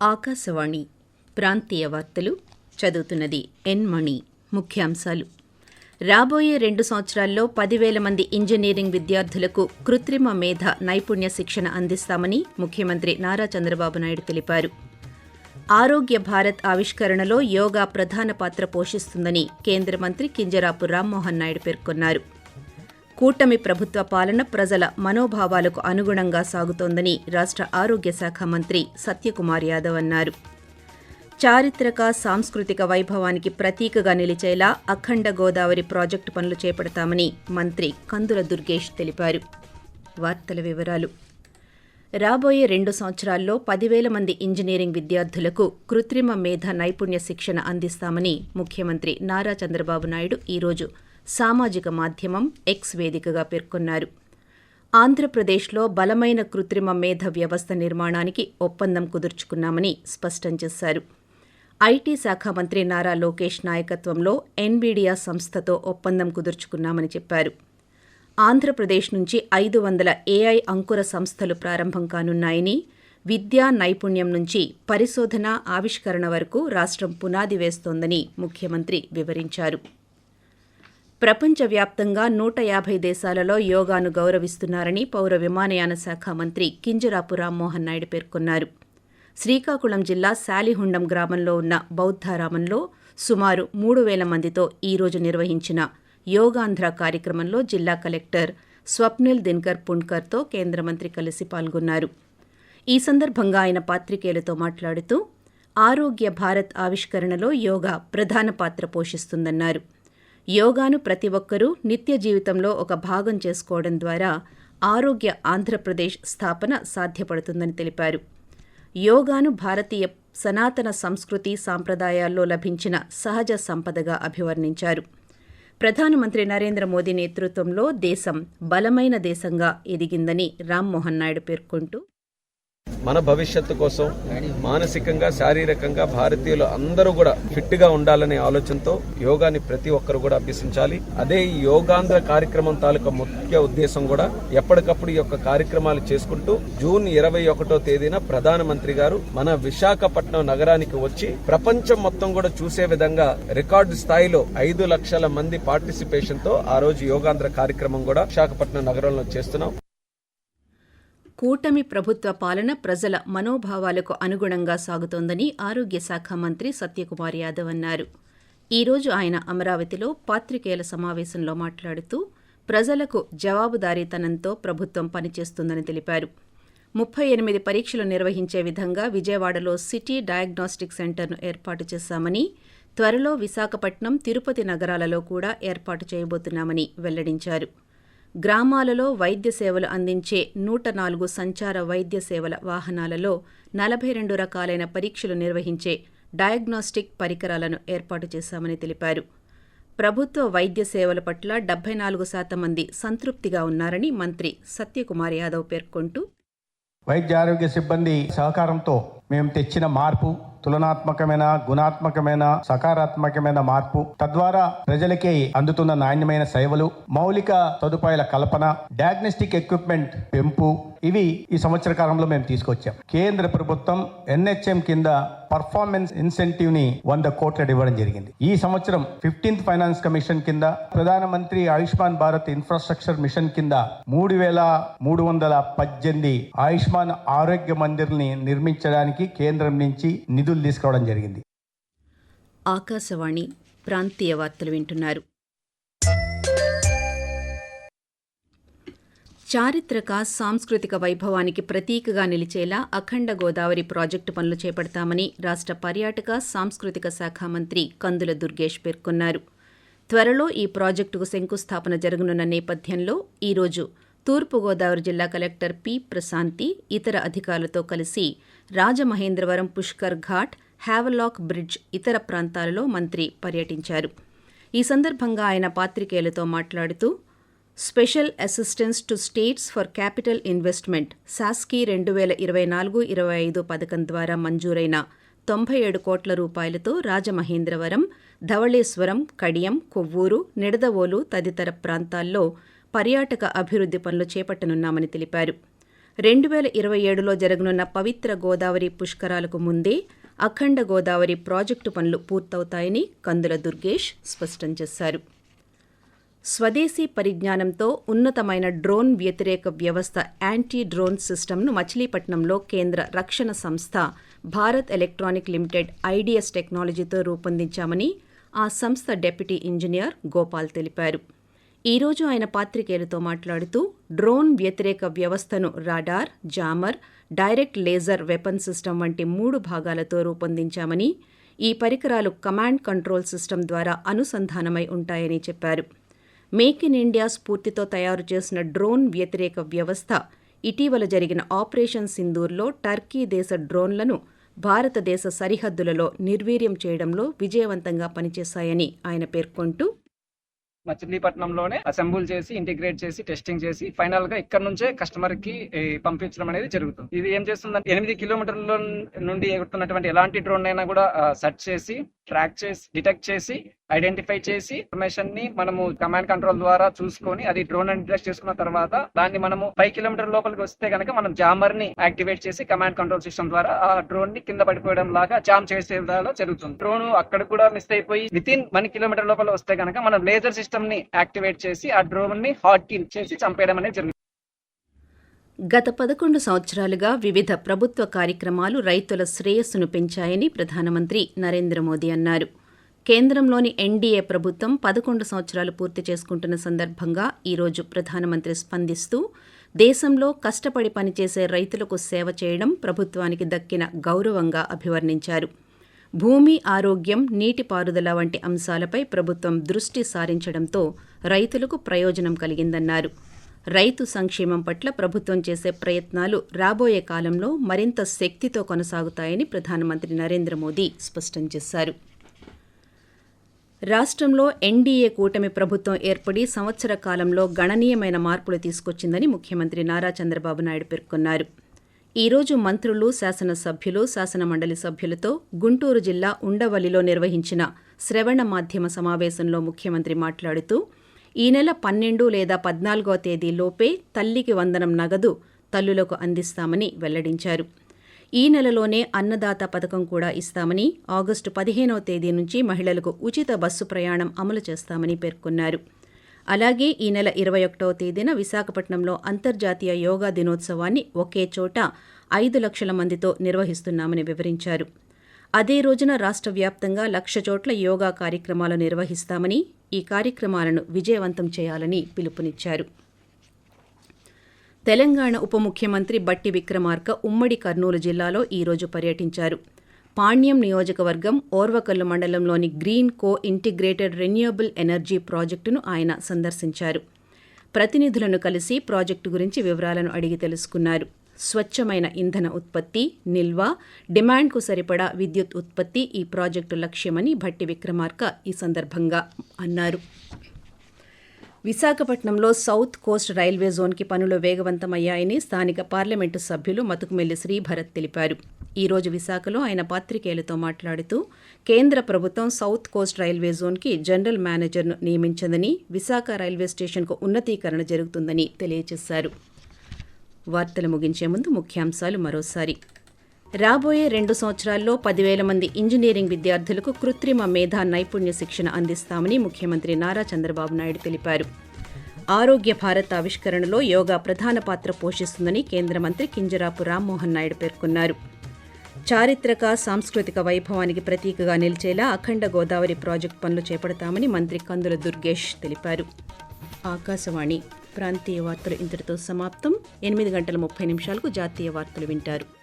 ఆకాశవాణి ప్రాంతీయ వార్తలు చదువుతున్నది ఎన్ మణి. ముఖ్యాంశాలు. రాబోయే రెండు సంవత్సరాల్లో పదివేల మంది ఇంజనీరింగ్ విద్యార్థులకు కృత్రిమ మేధ నైపుణ్య శిక్షణ అందిస్తామని ముఖ్యమంత్రి నారా చంద్రబాబు నాయుడు తెలిపారు. ఆరోగ్య భారత్ ఆవిష్కరణలో యోగా ప్రధాన పాత్ర పోషిస్తుందని కేంద్ర మంత్రి కింజరాపు రామ్మోహన్ నాయుడు పేర్కొన్నారు. కూటమి ప్రభుత్వ పాలన ప్రజల మనోభావాలకు అనుగుణంగా సాగుతోందని రాష్ట్ర ఆరోగ్య శాఖ మంత్రి సత్యకుమార్ యాదవ్ అన్నారు. చారిత్రక సాంస్కృతిక వైభవానికి ప్రతీకగా నిలిచేలా అఖండ గోదావరి ప్రాజెక్టు పనులు చేపడతామని మంత్రి కందుల దుర్గేష్ తెలిపారు. వార్తల వివరాలు. రాబోయే రెండు సంవత్సరాల్లో పదివేల మంది ఇంజనీరింగ్ విద్యార్థులకు కృత్రిమ మేధ నైపుణ్య శిక్షణ అందిస్తామని ముఖ్యమంత్రి నారా చంద్రబాబు నాయుడు ఈరోజు సామాజిక మాధ్యమం ఎక్స్ వేదికగా పేర్కొన్నారు. ఆంధ్రప్రదేశ్లో బలమైన కృత్రిమ మేధ వ్యవస్థ నిర్మాణానికి ఒప్పందం కుదుర్చుకున్నామని స్పష్టం చేశారు. ఐటీ శాఖ మంత్రి నారా లోకేష్ నాయకత్వంలో ఎన్బీడియా సంస్థతో ఒప్పందం కుదుర్చుకున్నామని చెప్పారు. ఆంధ్రప్రదేశ్ నుంచి ఐదు వందల ఏఐ అంకుర సంస్థలు ప్రారంభం కానున్నాయని విద్యా నైపుణ్యం నుంచి పరిశోధన ఆవిష్కరణ వరకు రాష్ట్రం పునాది వేస్తోందని ముఖ్యమంత్రి వివరించారు. ప్రపంచవ్యాప్తంగా నూట యాభై దేశాలలో యోగాను గౌరవిస్తున్నారని పౌర విమానయాన శాఖ మంత్రి కింజరాపు రామ్మోహన్ నాయుడు పేర్కొన్నారు. శ్రీకాకుళం జిల్లా శాలిహుండం గ్రామంలో ఉన్న బౌద్ధారామంలో సుమారు మూడు వేల మందితో ఈరోజు నిర్వహించిన యోగాంధ్ర కార్యక్రమంలో జిల్లా కలెక్టర్ స్వప్నిల్ దిన్కర్ పుణ్కర్తో కేంద్ర మంత్రి కలిసి పాల్గొన్నారు. ఈ సందర్భంగా ఆయన పాత్రికేయులతో మాట్లాడుతూ ఆరోగ్య భారత్ ఆవిష్కరణలో యోగా ప్రధాన పాత్ర పోషిస్తుందన్నారు. యోగాను ప్రతి ఒక్కరూ నిత్య జీవితంలో ఒక భాగం చేసుకోవడం ద్వారా ఆరోగ్య ఆంధ్రప్రదేశ్ స్థాపన సాధ్యపడుతుందని తెలిపారు. యోగాను భారతీయ సనాతన సంస్కృతి సాంప్రదాయాల్లో లభించిన సహజ సంపదగా అభివర్ణించారు. ప్రధానమంత్రి నరేంద్ర మోదీ నేతృత్వంలో దేశం బలమైన దేశంగా ఎదిగిందని రామ్మోహన్ నాయుడు పేర్కొంటూ మన భవిష్యత్తు కోసం మానసికంగా శారీరకంగా భారతీయులు అందరూ కూడా ఫిట్గా ఉండాలనే ఆలోచనతో యోగాని ప్రతి ఒక్కరు కూడా అభ్యసించాలి. అదే ఈ యోగాంధ్ర కార్యక్రమం తాలూకా ముఖ్య ఉద్దేశం కూడా ఎప్పటికప్పుడు ఈ యొక్క కార్యక్రమాలు చేసుకుంటూ జూన్ ఇరవై ఒకటో తేదీన ప్రధానమంత్రి గారు మన విశాఖపట్నం నగరానికి వచ్చి ప్రపంచం మొత్తం కూడా చూసే విధంగా రికార్డు స్థాయిలో ఐదు లక్షల మంది పార్టిసిపేషన్తో ఆ రోజు యోగాంధ్ర కార్యక్రమం కూడా విశాఖపట్నం నగరంలో చేస్తున్నాం. కూటమి ప్రభుత్వ పాలన ప్రజల మనోభావాలకు అనుగుణంగా సాగుతోందని ఆరోగ్య శాఖ మంత్రి సత్యకుమార్ యాదవ్ అన్నారు. ఈ రోజు ఆయన అమరావతిలో పాత్రికేయుల సమావేశంలో మాట్లాడుతూ ప్రజలకు జవాబుదారీతనంతో ప్రభుత్వం పనిచేస్తుందని తెలిపారు. ముప్పై ఎనిమిది పరీక్షలు నిర్వహించే విధంగా విజయవాడలో సిటీ డయాగ్నోస్టిక్ సెంటర్ను ఏర్పాటు చేశామని త్వరలో విశాఖపట్నం తిరుపతి నగరాలలో కూడా ఏర్పాటు చేయబోతున్నామని వెల్లడించారు. గ్రామాలలో వైద్య సేవలు అందించే నూట నాలుగు సంచార వైద్య సేవల వాహనాలలో నలభై రెండు రకాలైన పరీక్షలు నిర్వహించే డయాగ్నోస్టిక్ పరికరాలను ఏర్పాటు చేశామని తెలిపారు. ప్రభుత్వ వైద్య సేవల పట్ల డెబ్బై నాలుగు శాతం మంది సంతృప్తిగా ఉన్నారని మంత్రి సత్యకుమార్ యాదవ్ పేర్కొంటూ వైద్య ఆరోగ్య సిబ్బంది సహకారంతో మేము తెచ్చిన మార్పు తులనాత్మకమైన గుణాత్మకమైన సకారాత్మకమైన మార్పు. తద్వారా ప్రజలకి అందుతున్న నాణ్యమైన సేవలు మౌలిక సదుపాయాల కల్పన డయాగ్నోస్టిక్ ఎక్విప్మెంట్ పెంపు ఇవి ఈ సంవత్సర కాలంలో మేము తీసుకొచ్చాం. కేంద్ర ప్రభుత్వం ఎన్హెచ్ఎం కింద పర్ఫార్మెన్స్ ఇన్సెంటివ్ని వంద కోట్ల ఇవ్వడం జరిగింది. ఈ సంవత్సరం ఫిఫ్టీన్త్ ఫైనాన్స్ కమిషన్ కింద ప్రధానమంత్రి ఆయుష్మాన్ భారత్ ఇన్ఫ్రాస్ట్రక్చర్ మిషన్ కింద మూడు వేల మూడు వందల పద్దెనిమిది ఆయుష్మాన్ ఆరోగ్య మందిర్ని నిర్మించడానికి కేంద్రం నుంచి నిధులు తీసుకోవడం జరిగింది. ఆకాశవాణి ప్రాంతీయ వార్తలు వింటున్నారు. చారిత్రక సాంస్కృతిక వైభవానికి ప్రతీకగా నిలిచేలా అఖండ గోదావరి ప్రాజెక్టు పనులు చేపడతామని రాష్ట్ర పర్యాటక సాంస్కృతిక శాఖ మంత్రి కందుల దుర్గేష్ పేర్కొన్నారు. త్వరలో ఈ ప్రాజెక్టుకు శంకుస్థాపన జరగనున్న నేపథ్యంలో ఈరోజు తూర్పుగోదావరి జిల్లా కలెక్టర్ పి ప్రశాంతి ఇతర అధికారులతో కలిసి రాజమహేంద్రవరం పుష్కర్ ఘాట్ హ్యావలాక్ బ్రిడ్జ్ ఇతర ప్రాంతాలలో మంత్రి పర్యటించారు. ఈ సందర్భంగా ఆయన పాత్రికేయులతో మాట్లాడుతూ special assistance to states for capital investment సాస్కి రెండు వేల ఇరవై నాలుగు ఇరవై ఐదు పథకం ద్వారా మంజూరైన తొంభై ఏడు కోట్ల రూపాయలతో రాజమహేంద్రవరం ధవళేశ్వరం కడియం కొవ్వూరు నిడదవోలు తదితర ప్రాంతాల్లో పర్యాటక అభివృద్ధి పనులు చేపట్టనున్నామని తెలిపారు. రెండు వేల ఇరవై ఏడులో జరగనున్న పవిత్ర గోదావరి పుష్కరాలకు ముందే అఖండ గోదావరి ప్రాజెక్టు పనులు పూర్తవుతాయని కందుల దుర్గేష్ స్పష్టం చేశారు. స్వదేశీ పరిజ్ఞానంతో ఉన్నతమైన డ్రోన్ వ్యతిరేక వ్యవస్థ యాంటీ డ్రోన్ సిస్టమ్ను మచిలీపట్నంలో కేంద్ర రక్షణ సంస్థ భారత్ ఎలక్ట్రానిక్ లిమిటెడ్ ఐడిఎస్ టెక్నాలజీతో రూపొందించామని ఆ సంస్థ డెప్యూటీ ఇంజనీర్ గోపాల్ తెలిపారు. ఈరోజు ఆయన పాత్రికేయులతో మాట్లాడుతూ డ్రోన్ వ్యతిరేక వ్యవస్థను radar jammer direct laser weapon system వంటి మూడు భాగాలతో రూపొందించామని ఈ పరికరాలు కమాండ్ కంట్రోల్ సిస్టమ్ ద్వారా అనుసంధానమై ఉంటాయని చెప్పారు. మేక్ ఇన్ ఇండియా స్ఫూర్తితో తయారు చేసిన డ్రోన్ వ్యతిరేక వ్యవస్థ ఇటీవల జరిగిన ఆపరేషన్ సింధూర్లో టర్కీ దేశ డ్రోన్లను భారతదేశ సరిహద్దులలో నిర్వీర్యం చేయడంలో విజయవంతంగా పనిచేశాయని ఆయన పేర్కొంటూ మచిలీపట్నంలోనే అసెంబుల్ చేసి ఇంటిగ్రేట్ చేసి టెస్టింగ్ చేసి ఫైనల్గా ఇక్కడ నుంచే కస్టమర్కి పంపించడం అనేది జరుగుతుంది. ఇది ఏం చేస్తుందంటే ఎనిమిది కిలోమీటర్ల నుండి ఎగురుతున్నటువంటి ఎలాంటి డ్రోన్ అయినా కూడా సెర్చ్ చేసి ట్రాక్ చేసి డిటెక్ట్ చేసి ఐడెంటిఫై చేసి ఇన్ఫర్మేషన్ని మనము కమాండ్ కంట్రోల్ ద్వారా చూసుకొని అది డ్రోన్ అని డిటెక్ట్ చేసుకున్న తర్వాత దాన్ని మనము ఫైవ్ కిలోమీటర్ లోపలికి వస్తే కనుక మనం జామర్ని యాక్టివేట్ చేసి కమాండ్ కంట్రోల్ సిస్టమ్ ద్వారా ఆ డ్రోన్ని కింద పడిపోవడం లాగా జామ్ చేసే చేసేలా జరుగుతుంది. డ్రోన్ అక్కడ కూడా మిస్ అయిపోయి విత్ ఇన్ వన్ కిలోమీటర్ లోపల వస్తే కనుక మనం లేజర్ సిస్టమ్ని యాక్టివేట్ చేసి ఆ డ్రోన్ని హాట్ కిల్ చేసి చంపేయడం అనేది జరుగుతుంది. గత పదకొండు సంవత్సరాలుగా వివిధ ప్రభుత్వ కార్యక్రమాలు రైతుల శ్రేయస్సును పెంచాయని ప్రధానమంత్రి నరేంద్ర మోదీ అన్నారు. కేంద్రంలోని ఎన్డీఏ ప్రభుత్వం పదకొండు సంవత్సరాలు పూర్తి చేసుకుంటున్న సందర్భంగా ఈరోజు ప్రధానమంత్రి స్పందిస్తూ దేశంలో కష్టపడి పనిచేసే రైతులకు సేవ చేయడం ప్రభుత్వానికి దక్కిన గౌరవంగా అభివర్ణించారు. భూమి ఆరోగ్యం నీటిపారుదల వంటి అంశాలపై ప్రభుత్వం దృష్టి సారించడంతో రైతులకు ప్రయోజనం కలిగిందన్నారు. రైతు సంక్షేమం పట్ల ప్రభుత్వం చేసే ప్రయత్నాలు రాబోయే కాలంలో మరింత శక్తితో కొనసాగుతాయని ప్రధానమంత్రి నరేంద్ర మోదీ స్పష్టం చేశారు. రాష్ట్రంలో ఎన్డీఏ కూటమి ప్రభుత్వం ఏర్పడి సంవత్సర కాలంలో గణనీయమైన మార్పులు తీసుకొచ్చిందని ముఖ్యమంత్రి నారా చంద్రబాబు నాయుడు పేర్కొన్నారు. ఈ రోజు మంత్రులు శాసనసభ్యులు శాసనమండలి సభ్యులతో గుంటూరు జిల్లా ఉండవల్లిలో నిర్వహించిన శ్రవణ మాధ్యమ సమావేశంలో ముఖ్యమంత్రి మాట్లాడుతూ ఈ నెల పన్నెండు లేదా పద్నాలుగో తేదీలోపే తల్లికి వందనం నగదు తల్లులకు అందిస్తామని వెల్లడించారు. ఈ నెలలోనే అన్నదాత పథకం కూడా ఇస్తామని ఆగస్టు పదిహేనవ తేదీ నుంచి మహిళలకు ఉచిత బస్సు ప్రయాణం అమలు చేస్తామని పేర్కొన్నారు. అలాగే ఈ నెల ఇరవై ఒకటవ తేదీన విశాఖపట్నంలో అంతర్జాతీయ యోగా దినోత్సవాన్ని ఒకే చోట ఐదు లక్షల మందితో నిర్వహిస్తున్నామని వివరించారు. అదే రోజున రాష్ట్ర వ్యాప్తంగా లక్ష చోట్ల యోగా కార్యక్రమాలు నిర్వహిస్తామని ఈ కార్యక్రమాలను విజయవంతం చేయాలని పిలుపునిచ్చారు. తెలంగాణ ఉప ముఖ్యమంత్రి బట్టి విక్రమార్క ఉమ్మడి కర్నూలు జిల్లాలో ఈరోజు పర్యటించారు. పాణ్యం నియోజకవర్గం ఓర్వకల్లు మండలంలోని Greenko integrated renewable energy ప్రాజెక్టును ఆయన సందర్శించారు. ప్రతినిధులను కలిసి ప్రాజెక్టు గురించి వివరాలను అడిగి తెలుసుకున్నారు. స్వచ్ఛమైన ఇంధన ఉత్పత్తి నిల్వ డిమాండ్కు సరిపడా విద్యుత్ ఉత్పత్తి ఈ ప్రాజెక్టు లక్ష్యమని భట్టి విక్రమార్క ఈ సందర్భంగా అన్నారు. విశాఖపట్నంలో సౌత్ కోస్ట్ రైల్వే జోన్కి పనులు వేగవంతమయ్యాయని స్థానిక పార్లమెంటు సభ్యులు మతుకుమెల్లి శ్రీభరత్ తెలిపారు. ఈ రోజు విశాఖలో ఆయన పాత్రికేయులతో మాట్లాడుతూ కేంద్ర ప్రభుత్వం సౌత్ కోస్ట్ రైల్వే జోన్కి జనరల్ మేనేజర్ను నియమించిందని విశాఖ రైల్వే స్టేషన్కు ఉన్నతీకరణ జరుగుతుందని తెలియజేశారు. వార్తలు ముగించే ముందు ముఖ్యాంశాలు మరోసారి. రాబోయే రెండు సంవత్సరాల్లో పదివేల మంది ఇంజనీరింగ్ విద్యార్థులకు కృత్రిమ మేధా నైపుణ్య శిక్షణ అందిస్తామని ముఖ్యమంత్రి నారా చంద్రబాబు నాయుడు తెలిపారు. ఆరోగ్య భారత్ ఆవిష్కరణలో యోగా ప్రధాన పాత్ర పోషిస్తుందని కేంద్ర మంత్రి కింజరాపు రామ్మోహన్ నాయుడు పేర్కొన్నారు. చారిత్రక సాంస్కృతిక వైభవానికి ప్రతీకగా నిలిచేలా అఖండ గోదావరి ప్రాజెక్టు పనులు చేపడతామని మంత్రి కందుల దుర్గేష్ తెలిపారు. ఆకాశవాణి ప్రాంతీయ వార్తలు ఇంతటితో సమాప్తం. ఎనిమిది గంటల ముప్పై నిమిషాలకు జాతీయ వార్తలు వింటారు.